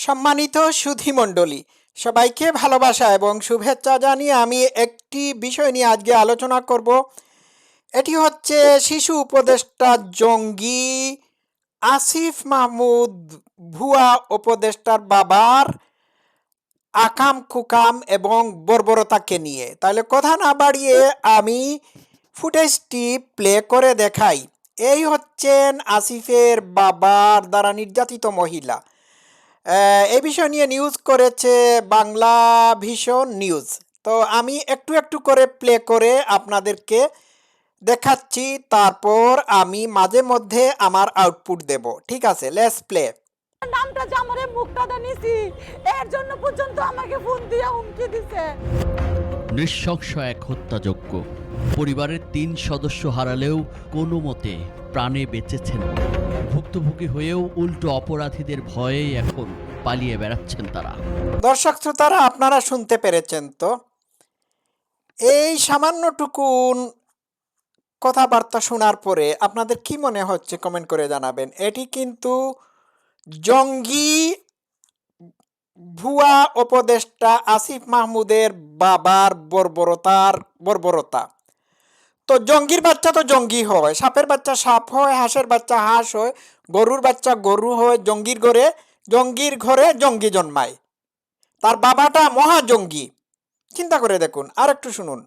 সম্মানিত সুধীমণ্ডলী, সবাইকে ভালোবাসা এবং শুভেচ্ছা জানিয়ে আমি একটি বিষয় নিয়ে আজকে আলোচনা করব। এটি হচ্ছে শিশু উপদেষ্টা জঙ্গি আসিফ মাহমুদ, ভুয়া উপদেষ্টার বাবার আকাম কুকাম এবং বর্বরতাকে নিয়ে। তাহলে কথা না বাড়িয়ে আমি ফুটেজটি প্লে করে দেখাই। এই হচ্ছেন আসিফের বাবার দ্বারা নির্যাতিত মহিলা। এই বিষয় নিয়ে নিউজ করেছে বাংলা ভীষণ নিউজ তো আমি একটু একটু করে প্লে করে আপনাদেরকে দেখাচ্ছি তারপর আমি মাঝে মধ্যে আমার আউটপুট দেব। ঠিক আছে লেস প্লে নামটা যে আমার এই মুখটা নিছি এর জন্য পর্যন্ত আমাকে ফোন দিয়ে হুমকি দিছে। নৃশংস এক হত্যাযজ্ঞ। পরিবারের তিন সদস্য হারালেও কোনো মতে প্রাণে বেঁচেছেন। ভুক্তভোগী হয়েও উল্টো অপরাধীদের ভয়ে এখন পালিয়ে বেড়াচ্ছেন তারা। দর্শক শ্রোতারা, আপনারা শুনতে পেরেছেন তো? এই সামান্যটুকুন কথাবার্তা শোনার পরে আপনাদের কি মনে হচ্ছে কমেন্ট করে জানাবেন। এটি কিন্তু জঙ্গি ভুয়া উপদেষ্টা আসিফ মাহমুদের বাবার বর্বরতার বর্বরতা। তো জঙ্গির বাচ্চা তো জঙ্গি হয়, সাপের বাচ্চা সাপ হয়, হাঁসের বাচ্চা হাঁস হয়, গরুর বাচ্চা গরু হয়, জঙ্গির ঘরে জঙ্গির ঘরে জঙ্গি জন্মায়। তার বাবাটা মহা জঙ্গি। চিন্তা করে দেখুন আর একটু শুনুন।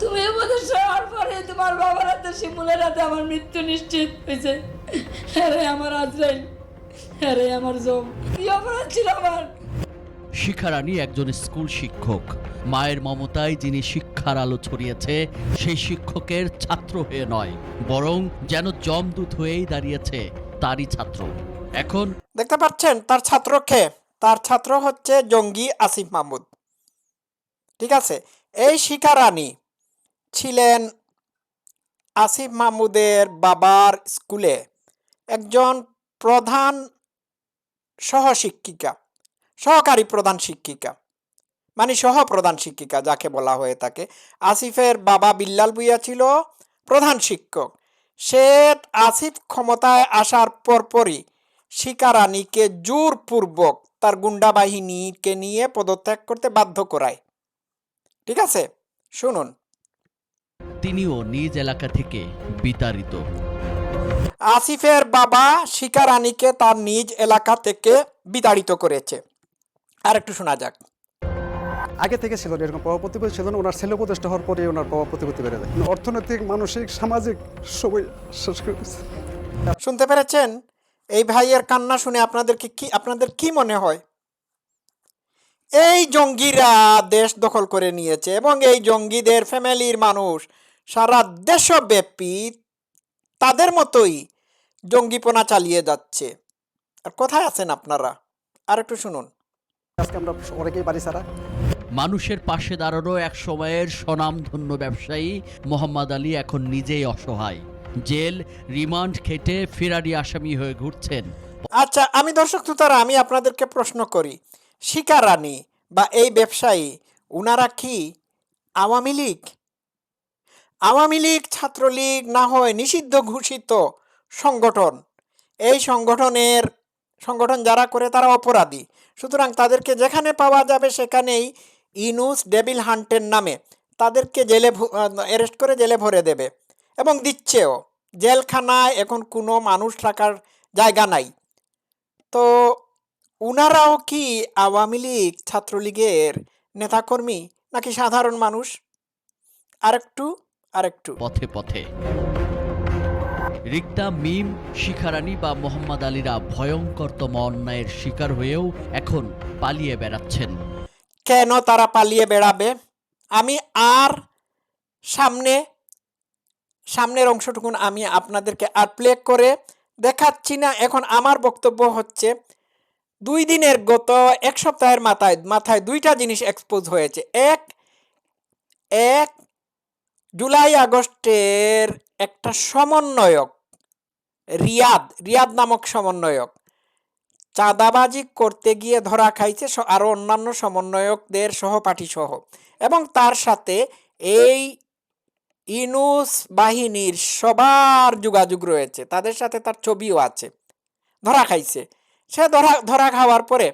তুমি আমাদের শোয়ার পরে তোমার বাবার হাতে শিমুলের হাতে আমার মৃত্যু নিশ্চিত হয়েছে। আরে আমার আজরাইল। আরে আমার জম। কি অপরাধ ছিল আমার? শিখারানী একজন স্কুল শিক্ষক। মায়ের মমতায় যিনি শিক্ষার আলো ছড়িয়েছে, সেই শিক্ষকের ছাত্র হয়ে নয়, বরং যেন জমদূত হয়েই দাঁড়িয়েছে তারই ছাত্র। এখন দেখতে পাচ্ছেন, তার ছাত্র কে? তার ছাত্র হচ্ছে জঙ্গি আসিফ মাহমুদ। ঠিক আছে, এই শিকারানী ছিলেন আসিফ মাহমুদের বাবার স্কুলে একজন প্রধান সহশিক্ষিকা। সহকারী প্রধান শিক্ষিকা। মানে সহ প্রধান শিক্ষিকা যাকে বলা হয়ে থাকে। আসিফের বাবা বিল্লাল বুইয়া ছিল প্রধান শিক্ষক। সে আসিফ ক্ষমতায় আসার পরপরই শিকারানীকে জোরপূর্বক তার গুন্ডা বাহিনীকে নিয়ে পদত্যাগ করতে বাধ্য করায়। ঠিক আছে? শুনুন। তিনিও নিজ এলাকা থেকে বিতাড়িত। আসিফের বাবা শিকারানীকে তার নিজ এলাকা থেকে বিতাড়িত করেছে। আর একটু শোনা যাক। আগে থেকে ছিল এরকম প্রভাব প্রতিপত্তি ছিল না ওনার ছেলে উপদেষ্টা হওয়ার পরে ওনার প্রভাব প্রতিপত্তি বেড়ে যায়। অর্থনৈতিক মানসিক সামাজিক সবই শেষ করে শুনতে পেরেছেন? এই ভাইয়ের কান্না শুনে আপনাদেরকে কি আপনাদের কি মনে হয়? এই জঙ্গিরা দেশ দখল করে নিয়েছে এবং এই জঙ্গিদের ফ্যামিলির মানুষ সারা দেশব্যাপী তাদের মতোই জঙ্গিপনা চালিয়ে যাচ্ছে। আর কোথায় আছেন আপনারা? আর একটু শুনুন। আজকে আমরা অনেকেই বাড়ি ছাড়া। মানুষের পাশে দাঁড়ানো এক সময়ের স্বনামধন্য ব্যবসায়ী মোহাম্মদ আলী এখন নিজেই অসহায়। জেল রিমান্ড খেটে ফেরারি আসামি হয়ে ঘুরছেন। আচ্ছা আমি দর্শক শ্রোতারা আমি আপনাদেরকে প্রশ্ন করি। শিকারানী বা এই ব্যবসায়ী উনারা কি আওয়ামী লীগ? আওয়ামী লীগ ছাত্রলীগ না হয় নিষিদ্ধ ঘোষিত সংগঠন? এই সংগঠনের সংগঠন যারা করে তারা অপরাধী। সুতরাং তাদেরকে যেখানে পাওয়া যাবে সেখানেই ইনুস ডেভিল হান্টের নামে তাদেরকে জেলে অ্যারেস্ট করে জেলে ভরে দেবে এবং দিচ্ছেও। জেলখানায় এখন কোনো মানুষ রাখার জায়গা নাই। তো উনারাও কি আওয়ামী লীগ, ছাত্রলীগের নেতাকর্মী নাকি সাধারণ মানুষ? আরেকটু আরেকটু। পথে পথে। রিক্তা, মিম, শিখারানী বা মোহাম্মদ আলীরা ভয়ঙ্করতম অন্যায়ের শিকার হয়েও এখন পালিয়ে বেড়াচ্ছেন। কেন তারা পালিয়ে বেড়াবে? আমি আর সামনে, সামনের অংশটুকুন আমি আপনাদেরকে আর প্লে করে দেখাচ্ছি না। এখন আমার বক্তব্য হচ্ছে, দুই দিনের গত এক সপ্তাহের মাথায় মাথায় দুইটা জিনিস এক্সপোজ হয়েছে। এক এক জুলাই আগস্টের একটা সমন্বয়ক, রিয়াদ রিয়াদ নামক সমন্বয়ক। চাঁদাবাজি করতে গিয়ে ধরা খাইছে আরও অন্যান্য সমন্বয়কদের সহপাঠী সহ এবং তার সাথে এই ইনুস বাহিনীর সবার যোগাযোগ রয়েছে। তাদের সাথে তার ছবিও আছে। ধরা খাইছে। সে ধরা ধরা খাওয়ার পরে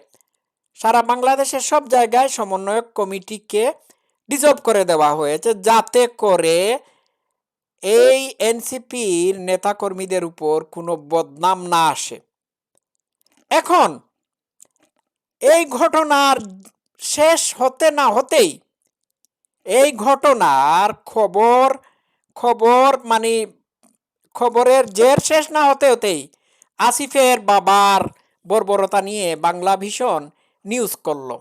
সারা বাংলাদেশের সব জায়গায় সমন্বয়ক কমিটিকে ডিজলভ করে দেওয়া হয়েছে। যাতে করে এই এনসিপির নেতাকর্মীদের উপর কোনো বদনাম না আসে। এখন এই ঘটনার শেষ হতে না হতেই এই ঘটনার খবর খবর মানে খবরের জের শেষ না হতে হতেই আসিফের বাবার বর্বরতা নিয়ে বাংলা ভীষণ নিউজ করল।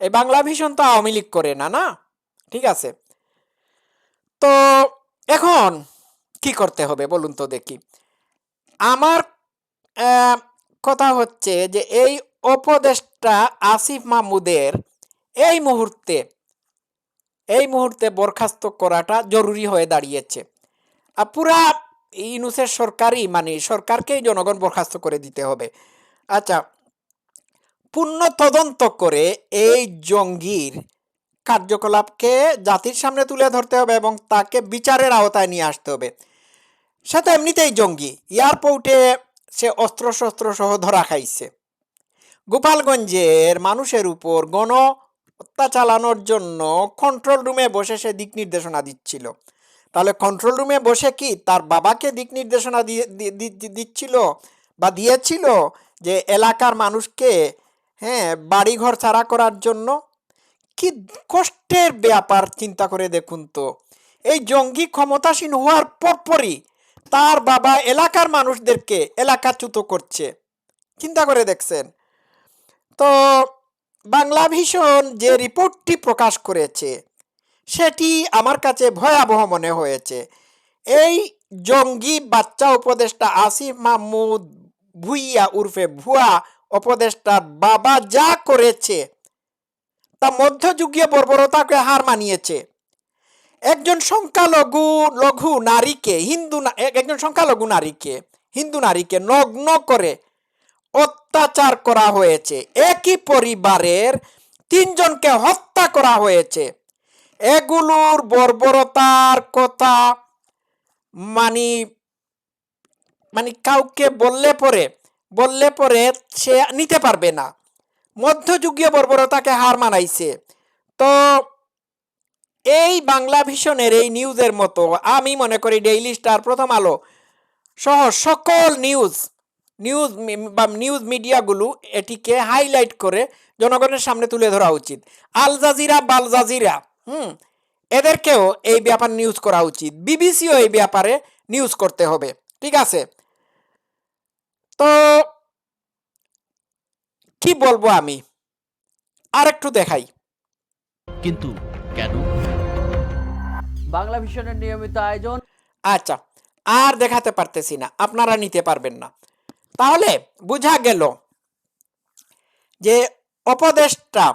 এই বাংলা ভীষণ তো আওয়ামী লীগ করে না না? ঠিক আছে। তো এখন কি করতে হবে? বলুন তো দেখি। আমার কথা হচ্ছে যে এই উপদেশটা আসিফ মাহমুদের এই মুহূর্তে এই মুহূর্তে বরখাস্ত করাটা জরুরি হয়ে দাঁড়িয়েছে। আর পুরা ইউনুসের সরকারই মানে সরকারকেই জনগণ বরখাস্ত করে দিতে হবে। আচ্ছা পূর্ণ তদন্ত করে এই জঙ্গির কার্যকলাপকে জাতির সামনে তুলে ধরতে হবে এবং তাকে বিচারের আওতায় নিয়ে আসতে হবে। সে তো এমনিতেই জঙ্গি, এয়ারপোর্টে সে অস্ত্রশস্ত্র সহ ধরা খাইছে। গোপালগঞ্জের মানুষের উপর গণ হত্যা চালানোর জন্য কন্ট্রোল রুমে বসে সে দিক নির্দেশনা দিচ্ছিল। তাহলে কন্ট্রোল রুমে বসে কি তার বাবাকে দিক নির্দেশনা দিচ্ছিল বা দিয়েছিল যে এলাকার মানুষকে হ্যাঁ বাড়িঘর ছাড়া করার জন্য? কি কষ্টের ব্যাপার চিন্তা করে দেখুন তো। এই জঙ্গি ক্ষমতাসীন হওয়ার পরপরই তার বাবা এলাকার মানুষদেরকে এলাকাচ্যুত করছে। চিন্তা করে দেখছেন। তো বাংলা ভীষণ যে রিপোর্টটি প্রকাশ করেছে, সেটি আমার কাছে ভয়াবহ মনে হয়েছে। এই জঙ্গি বাচ্চা উপদেষ্টা আসিফ মাহমুদ ভুইয়া উর্ফে ভুয়া উপদেষ্টার বাবা যা করেছে তা মধ্যযুগীয় বর্বরতাকে হার মানিয়েছে। একজন সংখ্যালঘু, লঘু নারীকে, হিন্দু একজন সংখ্যালঘু নারীকে, হিন্দু নারীকে নগ্ন করে অত্যাচার করা হয়েছে। একই পরিবারের তিনজনকে হত্যা করা হয়েছে। এগুলোর বর্বরতার কথা মানে মানে কাউকে বললে পরে বললে পরে সে নিতে পারবে না। মধ্যযুগীয় বর্বরতাকে হার মানাইছে। তো এই বাংলা ভিশনের এই নিউজের মতো আমি মনে করি ডেইলি স্টার প্রথম আলো সহ সকল নিউজ নিউজ বা নিউজ মিডিয়াগুলো এটিকে হাইলাইট করে জনগণের সামনে তুলে ধরা উচিত। আল জাজিরা, বাল জাজিরা, হুম, এদেরকেও এই ব্যাপার নিউজ করা উচিত। বিবিসিও এই ব্যাপারে নিউজ করতে হবে। ঠিক আছে? তো কি বলব আমি? আর একটু দেখাই। কিন্তু কেন? বাংলা ভিশনের নিয়মিত আয়োজন। আচ্ছা আর দেখাতে পারতেছি না আপনারা নিতে পারবেন না। তাহলে বোঝা গেল যে উপদেষ্টা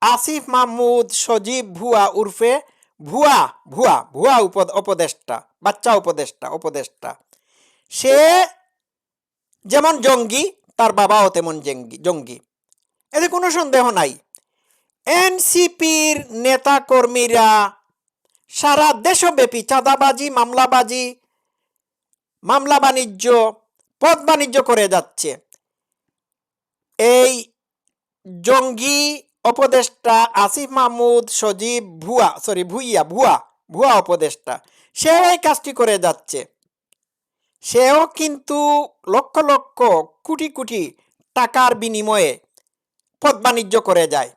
আসিফ মাহমুদ সজীব ভুয়া উর্ফে ভুয়া ভুয়া ভুয়া উপ- উপদেষ্টা বাচ্চা উপদেষ্টা উপদেষ্টা। সে যেমন জঙ্গি তার বাবাও তেমন জঙ্গি এতে কোনো সন্দেহ নাই। এনসিপির নেতাকর্মীরা সারা দেশব্যাপী চাঁদাবাজি, মামলাবাজি, মামলা বাণিজ্য, পথ বাণিজ্য করে যাচ্ছে। এই জঙ্গি উপদেষ্টা আসিফ মাহমুদ, সজীব ভুয়া সরি ভুইয়া, ভুয়া ভুয়া উপদেষ্টা সেও এই কাজটি করে যাচ্ছে। সেও কিন্তু লক্ষ লক্ষ কোটি কোটি টাকার বিনিময়ে পথ বাণিজ্য করে যায়,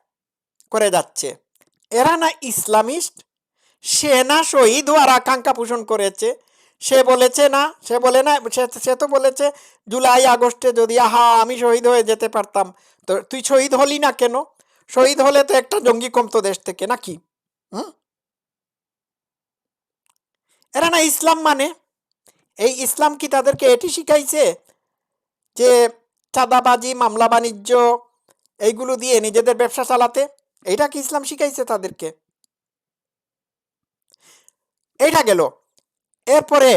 করে যাচ্ছে। এরা না ইসলামিস্ট? সে না শহীদ হওয়ার আকাঙ্ক্ষা পোষণ করেছে। সে বলেছে না, সে বলে না, সে সে তো বলেছে, জুলাই, আগস্টে যদি আহা, আমি শহীদ হয়ে যেতে পারতাম। তো তুই শহীদ হলি না কেন? শহীদ হলে তো একটা জঙ্গি কমতো দেশ থেকে, নাকি? হুম? এরা না ইসলাম মানে? এই ইসলাম কি তাদেরকে এটি শিখাইছে? যে চাঁদাবাজি, মামলা বাণিজ্য, এইগুলো দিয়ে নিজেদের ব্যবসা চালাতে? এইটা কি ইসলাম শিখাইছে তাদেরকে? এইটা গেল। এরপরে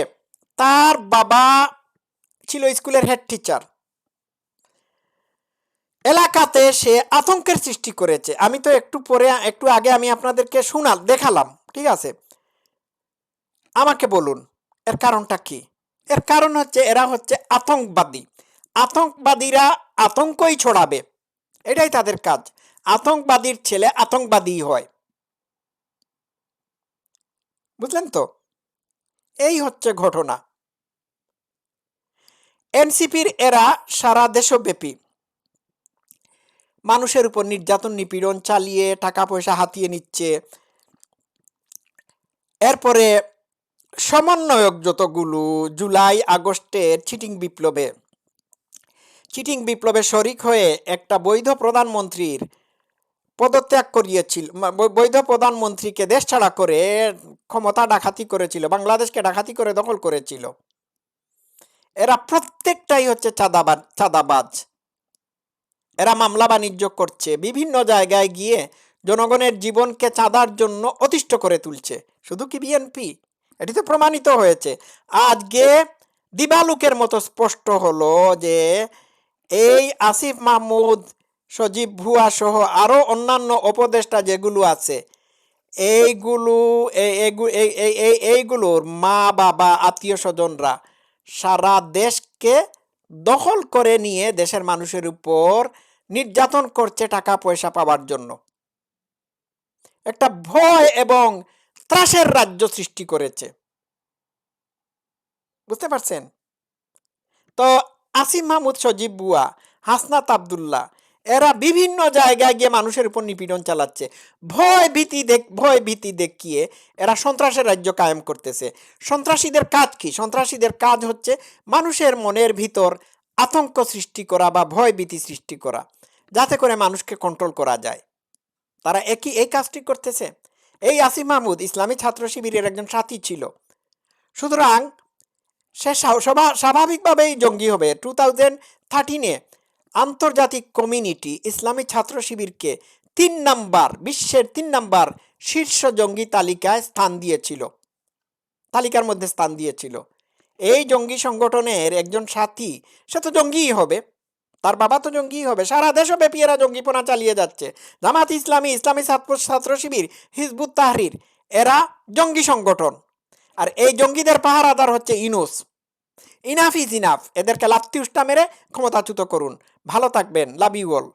তার বাবা ছিল স্কুলের হেড টিচার এলাকাতে সে আতঙ্কের সৃষ্টি করেছে। আমি তো একটু পরে, একটু আগে আমি আপনাদেরকে শোনাল দেখালাম, ঠিক আছে? আমাকে বলুন। এর কারণটা কি? এর কারণ হচ্ছে এরা হচ্ছে আতঙ্কবাদী। আতঙ্কবাদীরা আতঙ্কই ছড়াবে। এটাই তাদের কাজ। আতঙ্কবাদীর ছেলে আতঙ্কবাদী হয়। বুঝলেন তো? এই হচ্ছে ঘটনা। এনসিপির এরা সারা দেশব্যাপী। মানুষের উপর নির্যাতন, নিপীড়ন চালিয়ে টাকা পয়সা হাতিয়ে নিচ্ছে। এরপরে সমন্বয়ক যতগুলো জুলাই আগস্টের চিটিং বিপ্লবে। চিটিং বিপ্লবে শরিক হয়ে একটা বৈধ প্রধানমন্ত্রীর পদত্যাগ করিয়েছিল বৈধ প্রধানমন্ত্রীকে দেশ ছাড়া করে ক্ষমতা ডাকাতি করেছিল, বাংলাদেশকে ডাকাতি করে দখল করেছিল। এরা প্রত্যেকটাই হচ্ছে চাঁদাবাজ চাঁদাবাজ। এরা মামলা বাণিজ্য করছে, বিভিন্ন জায়গায় গিয়ে জনগণের জীবনকে চাঁদার জন্য অতিষ্ঠ করে তুলছে। শুধু কি বিএনপি? এটি তো প্রমাণিত হয়েছে। আজকে দিবালুকের মতো স্পষ্ট হলো যে এই আসিফ মাহমুদ, সজীব ভুয়া সহ আরও অন্যান্য উপদেষ্টা যেগুলো আছে, এইগুলো, এই- এইগু- এই- এই- এই- এইগুলোর মা, বাবা, আত্মীয় স্বজনরা সারা দেশকে দখল করে নিয়ে দেশের মানুষের উপর নির্যাতন করছে টাকা পয়সা পাওয়ার জন্য। একটা ভয় এবং ত্রাসের রাজ্য সৃষ্টি করেছে। বুঝতে পারছেন? তো আসিম মাহমুদ সজীব বুয়া, হাসনাত আবদুল্লাহ, এরা বিভিন্ন জায়গায় গিয়ে মানুষের উপর নিপীড়ন চালাচ্ছে। ভয় ভীতি দেখ, ভয় ভীতি দেখিয়ে এরা সন্ত্রাসের রাজ্য কায়েম করতেছে। সন্ত্রাসীদের কাজ কি? সন্ত্রাসীদের কাজ হচ্ছে মানুষের মনের ভিতর আতঙ্ক সৃষ্টি করা বা ভয় ভীতি সৃষ্টি করা, যাতে করে মানুষকে কন্ট্রোল করা যায়। তারা একই, এই কাজটি করতেছে? এই আসিম মাহমুদ ইসলামী ছাত্র শিবিরের একজন সাথী ছিল। সুতরাং সে স্বা- স্বাভা- স্বাভাবিকভাবেই জঙ্গি হবে। টু থাউজেন্ড থার্টিনে আন্তর্জাতিক কমিউনিটি ইসলামী ছাত্র শিবিরকে তিন নাম্বার, বিশ্বের তিন নাম্বার শীর্ষ জঙ্গি তালিকায় স্থান দিয়েছিল। তালিকার মধ্যে স্থান দিয়েছিল। এই জঙ্গি সংগঠনের একজন সাথী, সে তো জঙ্গিই হবে। তার বাবা তো জঙ্গি হবে, সারা দেশব্যাপী এরা জঙ্গিপনা চালিয়ে যাচ্ছে। জামাত ইসলামী ইসলামী ছাত্র ছাত্র শিবির, হিজবুত তাহরির, এরা জঙ্গি সংগঠন। আর এই জঙ্গিদের পাহারাদার হচ্ছে ইনুস। ইনাফ ইজ ইনাফ, এদেরকে লাত্তি উষ্টা মেরে ক্ষমতাচ্যুত করুন। ভালো থাকবেন, লাভ ইউ অল।